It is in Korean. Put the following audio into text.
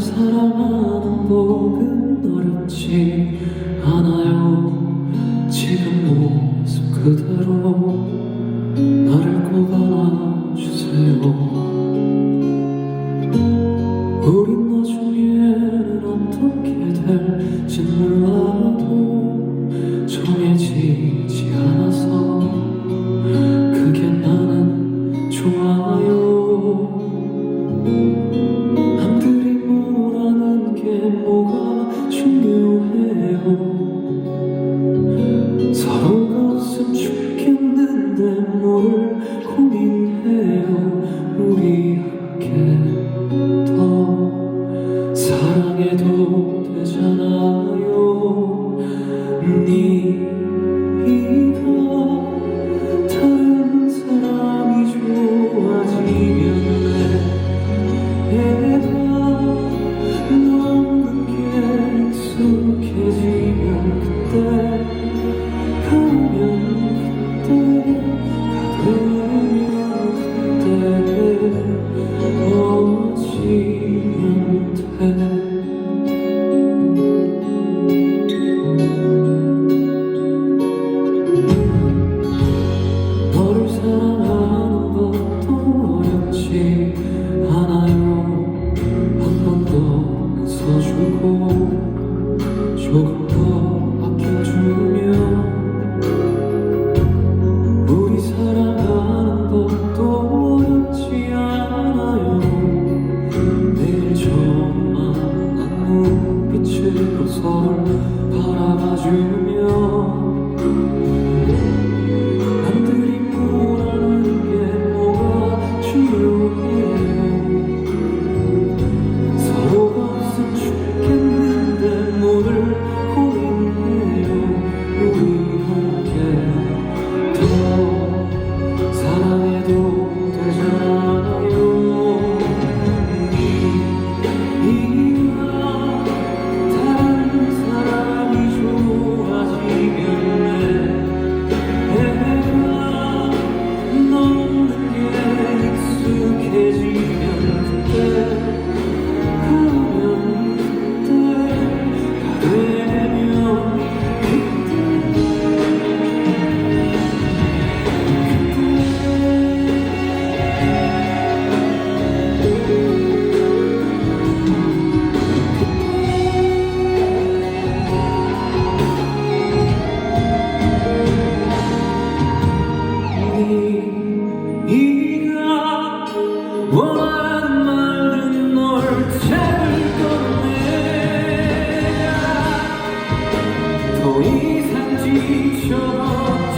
사랑하는 법은 어렵지 않아요. 지금 모습 그대로 조금더 아껴주면 우리 사랑하는 법도 어렵지 않아요. 내일 처음 만난 눈빛으로 서로 바라봐주면 Lord.